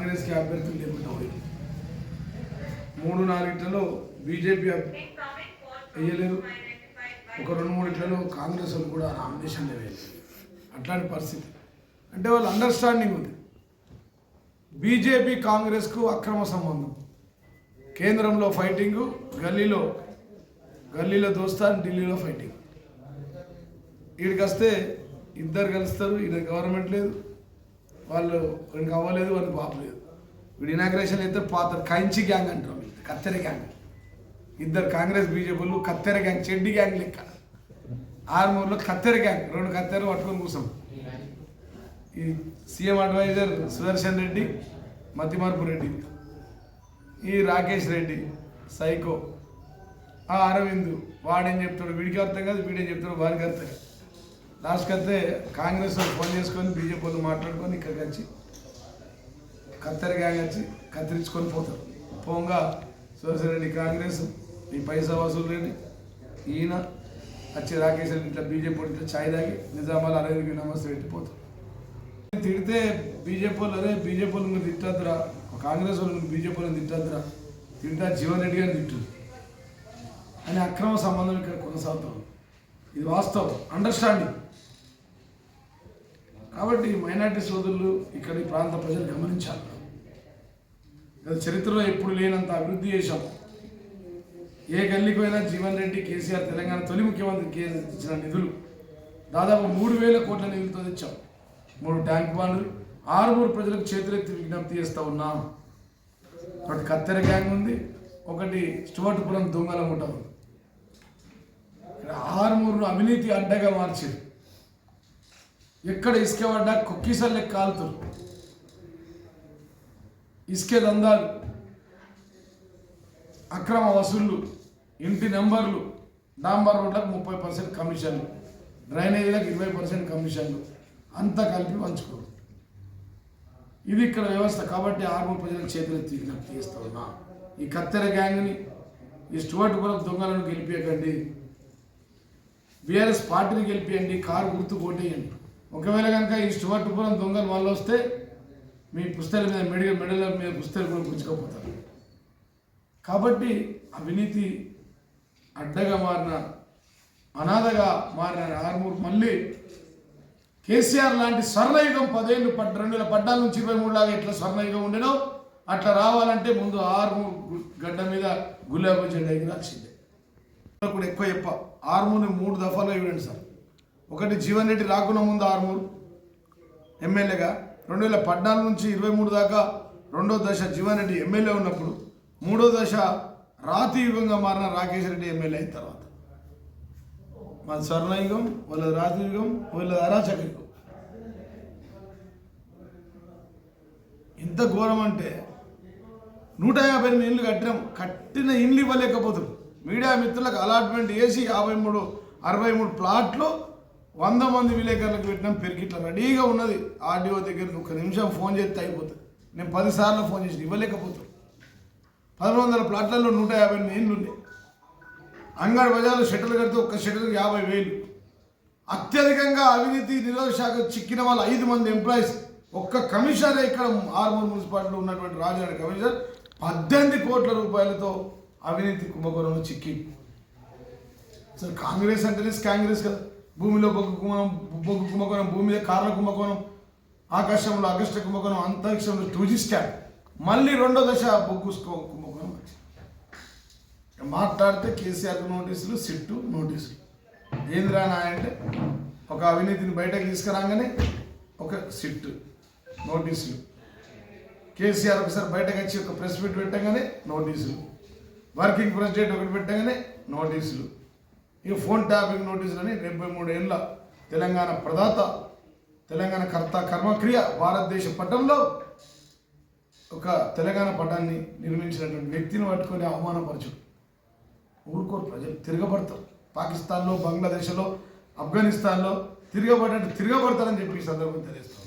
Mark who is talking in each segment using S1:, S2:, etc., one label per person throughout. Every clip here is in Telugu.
S1: కాంగ్రెస్కి అభ్యర్థులు లేకుండా పోయింది. మూడు నాలుగిట్లలో బీజేపీ వేయలేరు. ఒక రెండు మూడిట్లలో కాంగ్రెస్ వాళ్ళు కూడా నామినేషన్ వేయలేదు. అట్లాంటి పరిస్థితి. అంటే వాళ్ళ అండర్స్టాండింగ్ ఉంది. బీజేపీ కాంగ్రెస్కు అక్రమ సంబంధం. కేంద్రంలో ఫైటింగు గల్లీలో గల్లీలో దోస్తా ఢిల్లీలో ఫైటింగ్. వీడికి వస్తే ఇద్దరు కలుస్తారు ఈయన గవర్నమెంట్ లేదు. వాళ్ళు వీడికి అవ్వలేదు వాళ్ళకి బాబు లేదు వీడు ఇనాగ్రేషన్ అయితే పాత కంచి గ్యాంగ్ అంటారు కత్తెర గ్యాంగ్ ఇద్దరు కాంగ్రెస్ బీజేపీలు కత్తెర గ్యాంగ్ చెడ్డి గ్యాంగ్ లెక్క. ఆరుమూరులో కత్తెర గ్యాంగ్ రెండు కత్తెర పట్టుకొని కూర్చోం. ఈ సీఎం అడ్వైజర్ సుదర్శన్ రెడ్డి మతిమార్పు రెడ్డి ఈ రాకేష్ రెడ్డి సైకో ఆ అరవింద్ వాడేం చెప్తాడు వీడికి అర్థం కాదు వీడేం చెప్తాడు వారికి అర్థం కాదు. లాస్ట్కి అయితే కాంగ్రెస్ వాళ్ళు ఫోన్ చేసుకొని బీజేపీ వాళ్ళు మాట్లాడుకొని ఇక్కడికి వచ్చి కత్తెర గ్యాంగ్ వచ్చి కత్తిరించుకొని పోతారు. పోగా సురేశ్వరెడ్డి కాంగ్రెస్ ఈ పైసా వసూలు రెడ్డి ఈయన వచ్చి రాకేష్ రెడ్డి ఇట్లా బీజేపీ ఇట్లా ఛాయ్ తాగి నిజామాబాద్ అరవింద్కి నమస్తే పెట్టిపోతారు తిడితే బీజేపీ వాళ్ళు అరే బీజేపీ వాళ్ళు తిట్టద్దురా కాంగ్రెస్ వాళ్ళు బీజేపీ వాళ్ళని తిట్టద్దురా తింటా జీవన్ రెడ్డి గారిని తిట్టు. అని అక్రమ సంబంధం ఇక్కడ కొనసాగుతాం ఇది వాస్తవం. అండర్స్టాండింగ్ కాబట్టి మైనార్టీ సోదరులు ఇక్కడ ఈ ప్రాంత ప్రజలు గమనించాలి. గత చరిత్రలో ఎప్పుడు లేనంత అభివృద్ధి చేశాం. ఏ గల్లీకి పోయినా జీవన్ రెడ్డి కేసీఆర్ తెలంగాణ తొలి ముఖ్యమంత్రి కే- ఇచ్చిన నిధులు. దాదాపు మూడు వేల కోట్ల నిధులతో తెచ్చాం. మూడు ట్యాంక్ బాండ్లు ఆరుగురు ప్రజలకు చేతులెత్తి విజ్ఞప్తి చేస్తా ఉన్నాం. ఒకటి కత్తెర గ్యాంగ్ ఉంది ఒకటి స్టువర్ట్పురం దొంగల ముఠ ఉంది. ఆరుమూరును అవినీతి అడ్డగా మార్చింది ఎక్కడ ఇసుక పడ్డా కుక్కీసలు లెక్క ఇసుకే దందాలు అక్రమ వసూళ్ళు ఇంటి నెంబర్లు డాంబర్ రోడ్లకు ముప్పై పర్సెంట్ కమిషన్లు డ్రైనేజీలకు ఇరవై పర్సెంట్ కమిషన్లు అంతా కలిపి పంచుకోరు. ఇది ఇక్కడ వ్యవస్థ కాబట్టి ఆర్మూర్ ప్రజలకు చేతులు విజ్ఞప్తి ఈ కత్తెర గ్యాంగ్ని ఈ స్టూవర్ట్ పురం దొంగలను గెలిపేయకండి. బీఆర్ఎస్ పార్టీని గెలిపియండి కారు గుర్తు కొట్టేయండి ఒకవేళ కనుక ఈ స్టువర్టుపురం దొంగలు వాళ్ళు వస్తే మీ పుస్తకాల మీద మెడికల్ మెడల మీద పుస్తకాలు కూడా పుచ్చుకోపోతారు కాబట్టి అవినీతి అడ్డగా మారిన అనాథగా మారిన ఆర్మూర్ మళ్ళీ కేసీఆర్ లాంటి స్వర్ణయుగం పదేళ్ళు పడ్ రెండు వేల పద్నాలుగు నుంచి ఇరవై మూడు లాగా ఎట్లా స్వర్ణయుగం ఉండేనో అట్లా రావాలంటే ముందు ఆర్మూర్ గడ్డ మీద గులాబీ జెండా ఎగిరాల్సిందే. కూడా ఎక్కువ చెప్ప ఆర్మూర్ని మూడు దఫాలో ఇవ్వండి సార్. ఒకటి జీవన్ రెడ్డి రాకుండా ముందు ఆర్మూర్ ఎమ్మెల్యేగా రెండు వేల పద్నాలుగు నుంచి ఇరవై మూడు దాకా రెండో దశ జీవన్ రెడ్డి ఎమ్మెల్యే ఉన్నప్పుడు మూడో దశ రాతి యుగంగా మారిన రాకేష్ రెడ్డి ఎమ్మెల్యే అయిన తర్వాత. మాది స్వర్ణయుగం వాళ్ళది రాతి యుగం వాళ్ళది అరాచక యుగం. ఇంత ఘోరం అంటే నూట యాభై ఎనిమిది ఇండ్లు కట్టినాం కట్టిన ఇండ్లు ఇవ్వలేకపోతున్నాం మీడియా మిత్రులకు అలాట్మెంట్ వేసి యాభై మూడు అరవై మూడు ప్లాట్లు వంద మంది విలేకరులకు పెట్టినాం పెరిగిట్లా రెడీగా ఉన్నది. ఆర్డీఓ దగ్గరికి ఒక నిమిషం ఫోన్ చేస్తే అయిపోతుంది. నేను పదిసార్లు ఫోన్ చేసి ఇవ్వలేకపోతాను పదమూడు వందల ప్లాట్లలో నూట యాభై ఎనిమిది ఇండ్లు ఉన్నాయి అంగడి బజార్లో షటిల్ కడితే ఒక్క షటిల్ యాభై వేలు. అత్యధికంగా అవినీతి నిరోధక శాఖ చిక్కిన వాళ్ళు ఐదు మంది ఎంప్లాయీస్. ఒక్క కమిషనర్ ఇక్కడ ఆర్మూర్ మున్సిపాలిటీలో ఉన్నటువంటి రాజధాని కమిషనర్ పద్దెనిమిది కోట్ల రూపాయలతో అవినీతి కుంభకోణంలో చిక్కింది సార్ కాంగ్రెస్ అంటేనే కాంగ్రెస్ కదా. భూమిలో బొగ్గు కుంభకోణం బొగ్గు కుంభకోణం భూమి మీద కార్ల కుంభకోణం ఆకాశంలో అగస్ట కుంభకోణం అంతరిక్షంలో టూజీ మళ్ళీ రెండో దశ బొగ్గు కుంభకోణం వచ్చింది. మాట్లాడితే కేసీఆర్ నోటీసులు సిట్టు నోటీసులు. ఏంద్రా నా అంటే ఒక అవినీతిని బయటకు తీసుకురాగానే ఒక సిట్టు నోటీసులు. కేసీఆర్ ఒకసారి బయటకు వచ్చి ఒక ప్రెస్ మీట్ పెట్టగానే నోటీసులు. వర్కింగ్ ప్రెసిడెంట్ ఒకటి పెట్టగానే నోటీసులు. ఇక ఫోన్ ట్యాపింగ్ నోటీసులని డెబ్బై మూడు ఏళ్ళ తెలంగాణ ప్రదాత తెలంగాణ కర్త కర్మక్రియ భారతదేశ పట్టంలో ఒక తెలంగాణ పటాన్ని నిర్మించినటువంటి వ్యక్తిని పట్టుకొని అవమానపరచు. ఊరుకోరు ప్రజలు తిరగబడతారు. పాకిస్తాన్లో బంగ్లాదేశ్లో ఆఫ్ఘనిస్తాన్లో తిరగబడ్డట్టు తిరగబడతారని చెప్పి ఈ సందర్భం తెలియస్తాం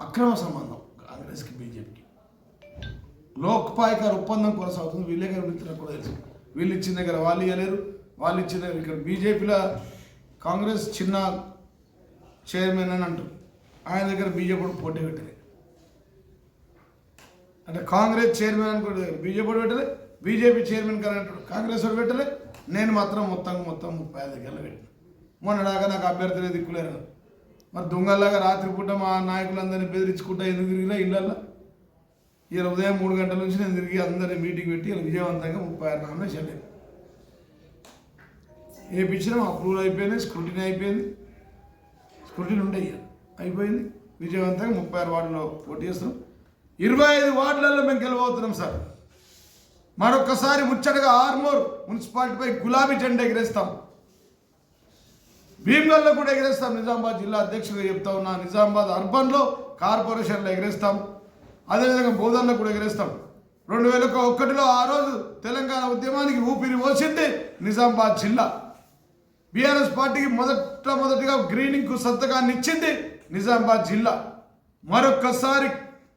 S1: అక్రమ సంబంధం కాంగ్రెస్కి బీజేపీకి. లోక్పాయకర్ ఒప్పందం కొనసాగుతుంది విలేకరు మిత్రులకు కూడా తెలుసు. వీళ్ళు ఇచ్చిన దగ్గర వాళ్ళు ఇవ్వలేరు వాళ్ళు ఇచ్చిన దగ్గర ఇక్కడ బీజేపీలో కాంగ్రెస్ చిన్న చైర్మన్ అని అంటారు. ఆయన దగ్గర బీజేపీ పోటీ పెట్టలే. అంటే కాంగ్రెస్ చైర్మన్ అనుకుంటే బీజేపీ పెట్టలే బీజేపీ చైర్మన్ కానీ అంటాడు కాంగ్రెస్ వాడు పెట్టలే నేను మాత్రం మొత్తం మొత్తం ముప్పై ఐదు దగ్గర పెట్టిన. మొన్నడాగా నాకు అభ్యర్థులే దిక్కులేరు. మరి దొంగల్లాగా రాత్రిపూట మా నాయకులందరినీ బెదిరించుకుంటా ఎందుకు తిరిగినా ఇళ్ళల్లో? ఇలా ఉదయం మూడు గంటల నుంచి నేను తిరిగి అందరినీ మీటింగ్ పెట్టి ఇలా విజయవంతంగా ముప్పై ఆరు నామినేషన్ ఏ పిచ్చినా అప్రూవల్ అయిపోయింది స్క్రూటినీ అయిపోయింది. స్క్రూటినీ ఉండే అయిపోయింది. విజయవంతంగా ముప్పై ఆరు వార్డులో పోటీ చేస్తున్నాం. ఇరవై ఐదు వార్డులలో మేము గెలవబోతున్నాం సార్. మరొకసారి ముచ్చటగా ఆర్మూర్ మున్సిపాలిటీపై గులాబీ జెండా ఎగిరేస్తాం. భీమ్గల్లో కూడా ఎగిరేస్తాం. నిజామాబాద్ జిల్లా అధ్యక్షుడిగా చెప్తా ఉన్నా నిజామాబాద్ అర్బన్లో కార్పొరేషన్లో ఎగిరేస్తాం. అదేవిధంగా బోధనలో కూడా ఎగరేస్తాం. రెండు వేల ఒకటిలో ఆ రోజు తెలంగాణ ఉద్యమానికి ఊపిరి పోసింది నిజామాబాద్ జిల్లా. బీఆర్ఎస్ పార్టీకి మొదట మొదటిగా గ్రీనింగ్కు సంతకాన్ని ఇచ్చింది నిజామాబాద్ జిల్లా. మరొక్కసారి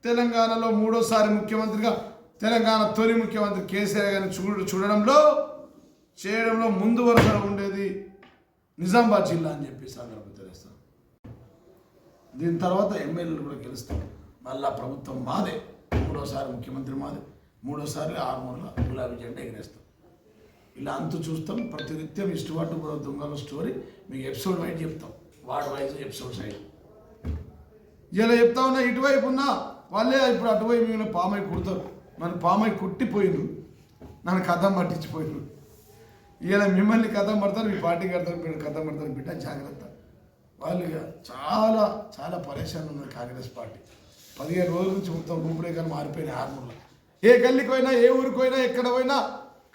S1: తెలంగాణలో మూడోసారి ముఖ్యమంత్రిగా తెలంగాణ తొలి ముఖ్యమంత్రి కేసీఆర్ గారిని చూడ చూడడంలో చేయడంలో ముందు వరుసలో ఉండేది నిజామాబాద్ జిల్లా అని చెప్పి సందర్భం తెలుస్తాను దీని తర్వాత ఎమ్మెల్యేలు కూడా గెలుస్తారు. మళ్ళా ప్రభుత్వం మాదే మూడోసారి ముఖ్యమంత్రి మాదే మూడోసారి ఆరుమూరుల గులాబీ జెండా ఎగిరేస్తాం. ఇలా అంతు చూస్తాం ప్రతినిత్యం ఇష్టపట్టు దొంగల స్టోరీ మీకు ఎపిసోడ్ వైజ్ చెప్తాం. Ward wise episodes side. ఇలా చెప్తా ఉన్నా ఇటువైపు ఉన్నా వాళ్ళే ఇప్పుడు అటువైపు మిగిలిన పామై కుడతారు. మన పామై కుట్టిపోయిండు నన్ను కథం పట్టించిపోయిండ్రు ఇలా మిమ్మల్ని కథం పడతారు మీ పార్టీ కడతారు మీరు కథం పడతారు బిడ్డ జాగ్రత్త. వాళ్ళు ఇక చాలా చాలా పరేషాన్ ఉన్నారు కాంగ్రెస్ పార్టీ. పదిహేను రోజుల నుంచి మొత్తం రూపురేఖలు మారిపోయినాయి ఆర్మూర్లో ఏ గల్లీకి పోయినా ఏ ఊరికి పోయినా ఎక్కడ పోయినా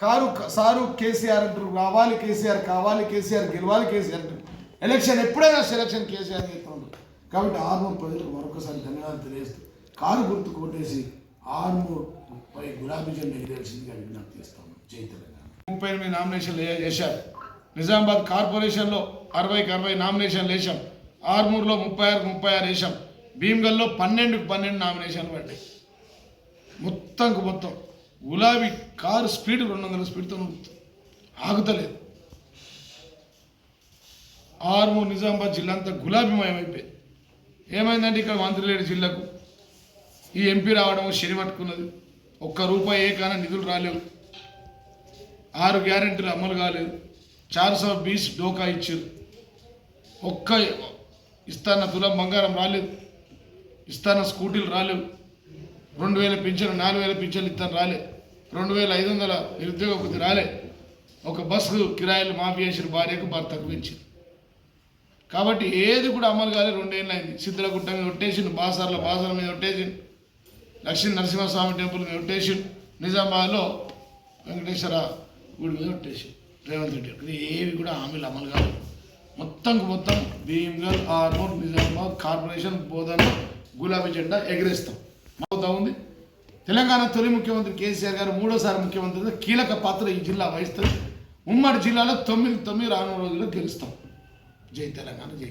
S1: కారు సారు కేసీఆర్ అంటారు రావాలి కేసీఆర్ కావాలి కేసీఆర్ గెలవాలి కేసీఆర్ అంటారు ఎలక్షన్ ఎప్పుడైనా సెలక్షన్ కేసీఆర్ చేస్తాను కాబట్టి ఆర్మూర్ ప్రజలకు మరొకసారి ధన్యవాదాలు తెలియజేస్తూ కారు గుర్తు కొట్టేసి ఆర్మూర్ పై గులాబీ జెండా ఎగిరేసిందిగా విజ్ఞప్తి చేస్తాను జై తెలంగాణ. ముప్పై ఎనిమిది నామినేషన్లు వేశారు. నిజామాబాద్ కార్పొరేషన్లో అరవైకి అరవై నామినేషన్లు వేశాం. ఆర్మూర్లో ముప్పై ఆరు ముప్పై ఆరు వేశాం. భీమ్గల్లో పన్నెండుకు పన్నెండు నామినేషన్లు పడ్డాయి. మొత్తంకు మొత్తం గులాబీ కారు స్పీడ్ రెండు వందల స్పీడ్తో ఆగుతలేదు. ఆర్మూర్ నిజామాబాద్ జిల్లా అంతా గులాబీమయమైపోయింది అయిపోయింది. ఏమైందంటే ఇక్కడ మంత్రిలేడు జిల్లాకు ఈ ఎంపీ రావడం శని పట్టుకున్నది. ఒక్క రూపాయి ఏ కాన నిధులు రాలేవు. ఆరు గ్యారెంటీలు అమలు కాలేదు. చార్ సౌ బీస్ డోకా ఇచ్చారు. ఒక్క ఇస్తాన తులం బంగారం రాలేదు. ఇస్తాన స్కూటీలు రాలేవు. రెండు వేల పింఛను నాలుగు వేల పింఛన్లు ఇస్తాను రాలే. రెండు వేల ఐదు వందల నిరుద్యోగ కొద్ది రాలే. ఒక బస్సు కిరాయిలు మాఫీ చేసిన భార్యకు భర్తకు పెంచింది. కాబట్టి ఏది కూడా అమలు కాలే రెండేళ్ళు అయింది. సిద్ధులగుట్ట మీద ఒట్టేసిండు బాసార్ల బాసాల మీద ఒట్టేసిండు. లక్ష్మీ నరసింహస్వామి టెంపుల్ మీద ఒట్టేసిండు. నిజామాబాద్లో వెంకటేశ్వర గుడి మీద ఒట్టేసి రేవంత్ రెడ్డి ఇది ఏవి కూడా హామీలు అమలు కాలేదు. మొత్తంకు మొత్తం భీమ్గల్ ఆర్మూర్ నిజామాబాద్ కార్పొరేషన్ బోధన గులాబీ జెండా ఎగరేస్తాం. అవుతా ఉంది తెలంగాణ తొలి ముఖ్యమంత్రి కేసీఆర్ గారు మూడోసారి ముఖ్యమంత్రిగా కీలక పాత్ర ఈ జిల్లా వహిస్తుంది ఉమ్మడి జిల్లాలో తొమ్మిది తొమ్మిది రానున్న రోజుల్లో గెలుస్తాం. జై తెలంగాణ జై